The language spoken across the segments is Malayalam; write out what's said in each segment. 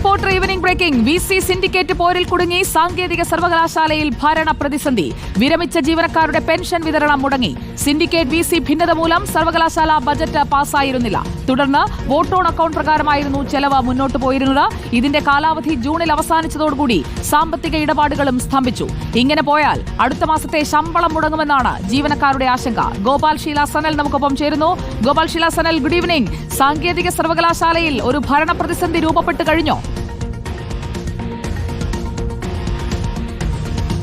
Reporter evening breaking. V C syndicate പോരിൽ കുടുങ്ങി സാങ്കേതിക സർവകലാശാലയിൽ ഭരണ പ്രതിസന്ധി. വിരമിച്ച ജീവനക്കാരുടെ പെൻഷൻ വിതരണം മുടങ്ങി. സിൻഡിക്കേറ്റ് വി സി ഭിന്നത മൂലം സർവകലാശാല ബജറ്റ് പാസ്സായിരുന്നില്ല. തുടർന്ന് വോട്ട് ഓൺ അക്കൗണ്ട് പ്രകാരമായിരുന്നു ചെലവ് മുന്നോട്ട് പോയിരുന്നത്. ഇതിന്റെ കാലാവധി ജൂണിൽ അവസാനിച്ചതോടുകൂടി സാമ്പത്തിക ഇടപാടുകളും സ്തംഭിച്ചു. ഇങ്ങനെ പോയാൽ അടുത്ത മാസത്തെ ശമ്പളം മുടങ്ങുമെന്നാണ് ജീവനക്കാരുടെ ആശങ്ക. ഗോപാൽ ഷീല സനൽ നമുക്കൊപ്പം ചേരുന്നു. ഗോപാൽ ഷീല സനൽ ഗുഡ് ഈവനിംഗ് സാങ്കേതിക സർവകലാശാലയിൽ ഒരു ഭരണ പ്രതിസന്ധി രൂപപ്പെട്ട് കഴിഞ്ഞോ?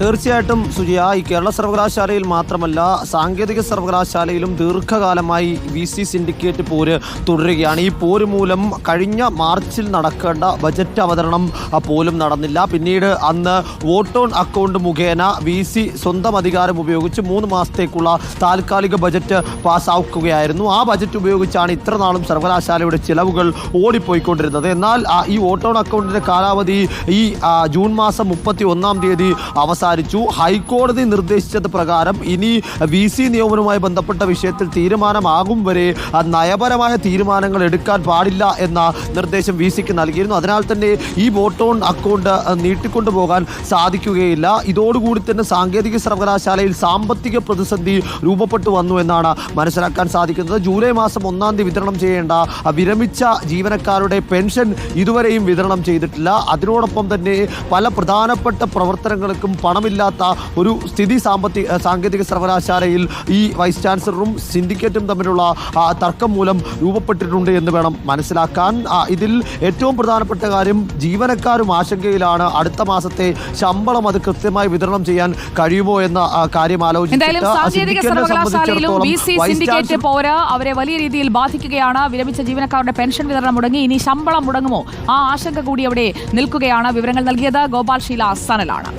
തീർച്ചയായിട്ടും സുജിയ ഈ കേരള സർവകലാശാലയിൽ മാത്രമല്ല സാങ്കേതിക സർവകലാശാലയിലും ദീർഘകാലമായി വി സി സിൻഡിക്കേറ്റ് പോര് തുടരുകയാണ്. ഈ പോര് മൂലം കഴിഞ്ഞ മാർച്ചിൽ നടക്കേണ്ട ബജറ്റ് അവതരണം പോലും നടന്നില്ല. പിന്നീട് അന്ന് വോട്ട് ഓൺ അക്കൗണ്ട് മുഖേന വി സി സ്വന്തം അധികാരം ഉപയോഗിച്ച് മൂന്ന് മാസത്തേക്കുള്ള താൽക്കാലിക ബജറ്റ് പാസ്സാക്കുകയായിരുന്നു ആ ബജറ്റ് ഉപയോഗിച്ചാണ് ഇത്ര നാളും സർവകലാശാലയുടെ ചിലവുകൾ ഓടിപ്പോയിക്കൊണ്ടിരുന്നത്. എന്നാൽ ഈ വോട്ട് ഓൺ അക്കൗണ്ടിന്റെ കാലാവധി ഈ ജൂൺ മാസം മുപ്പത്തി ഒന്നാം തീയതി അവസാനിച്ചു ഹൈക്കോടതി നിർദ്ദേശിച്ചത് പ്രകാരം ഇനി വി സി നിയമനവുമായി ബന്ധപ്പെട്ട വിഷയത്തിൽ തീരുമാനമാകും വരെ നയപരമായ തീരുമാനങ്ങൾ എടുക്കാൻ പാടില്ല എന്ന നിർദ്ദേശം വി സിക്ക് നൽകിയിരുന്നു. അതിനാൽ തന്നെ ഈ വോട്ട് ഓൺ അക്കൗണ്ട് നീട്ടിക്കൊണ്ടു പോകാൻ സാധിക്കുകയില്ല. ഇതോടുകൂടി തന്നെ സാങ്കേതിക സർവകലാശാലയിൽ സാമ്പത്തിക പ്രതിസന്ധി രൂപപ്പെട്ടു വന്നു എന്നാണ് മനസ്സിലാക്കാൻ സാധിക്കുന്നത്. ജൂലൈ മാസം ഒന്നാം തീയതി വിതരണം ചെയ്യേണ്ട വിരമിച്ച ജീവനക്കാരുടെ പെൻഷൻ ഇതുവരെയും വിതരണം ചെയ്തിട്ടില്ല. അതിനോടൊപ്പം തന്നെ പല പ്രധാനപ്പെട്ട പ്രവർത്തനങ്ങൾക്കും പണമില്ലാത്ത ഒരു സ്ഥിതി സാമ്പത്തിക സാങ്കേതിക സർവകലാശാലയിൽ ഈ വൈസ് ചാൻസലറും സിൻഡിക്കേറ്റും തമ്മിലുള്ള തർക്കം മൂലം രൂപപ്പെട്ടിട്ടുണ്ട് എന്ന് വേണം മനസ്സിലാക്കാൻ. ഇതിൽ ഏറ്റവും പ്രധാനപ്പെട്ട കാര്യം ജീവനക്കാരും ആശങ്കയിലാണ് അടുത്ത മാസത്തെ ശമ്പളം അത് കൃത്യമായി വിതരണം ചെയ്യാൻ കഴിയുമോ എന്ന കാര്യം ആലോചിച്ചിട്ട് അവരെ വലിയ രീതിയിൽ ബാധിക്കുകയാണ്. വിരമിച്ച ജീവനക്കാരുടെ പെൻഷൻ വിതരണം മുടങ്ങി. ഇനി ശമ്പളം മുടങ്ങുമോ? ആ ആശങ്ക കൂടി അവിടെ നിൽക്കുകയാണ്. വിവരങ്ങൾ നൽകിയത് ഗോപാൽ ഷീല സനലാണ്.